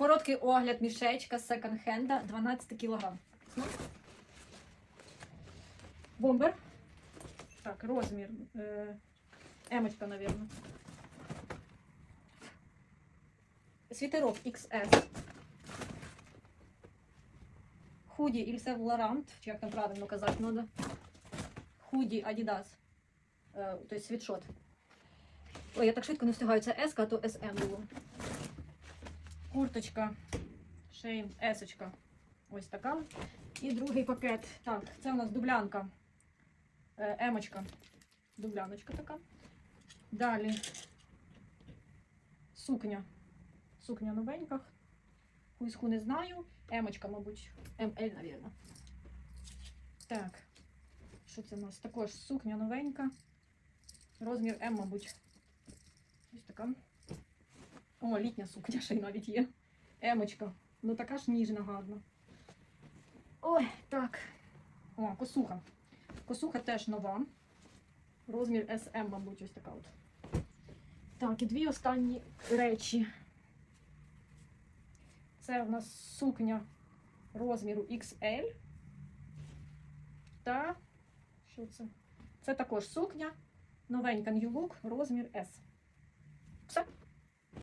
Короткий огляд мішечка секонд-хенда 12 кг. Бомбер. Так, розмір. Е, емочка, напевно. Світерок XS. Худі Іль Сен Лорант, чи як там правильно казати треба. Худі Adidas. Е, тобто світшот. Ой, я так швидко не встигаю. Це S, а то SM було. Курточка. Шейн есочка. Ось така. І другий пакет. Так, це у нас дублянка. Е, Емочка. Дубляночка така. Далі. Сукня. Сукня новенька. Хуйску не знаю. Емочка, мабуть. МЛ, навірно. Так. Що це у нас? Також сукня новенька. Розмір М, мабуть. Ось така. О, літня сукня ще й навіть є. Емочка. Ну така ж ніжна, гарна. Ой, так. О, косуха. Косуха теж нова. Розмір SM, мабуть, ось така от. Так, і дві останні речі. Це у нас сукня розміру XL. Та що це? Це також сукня. Новенька New Look, розмір S.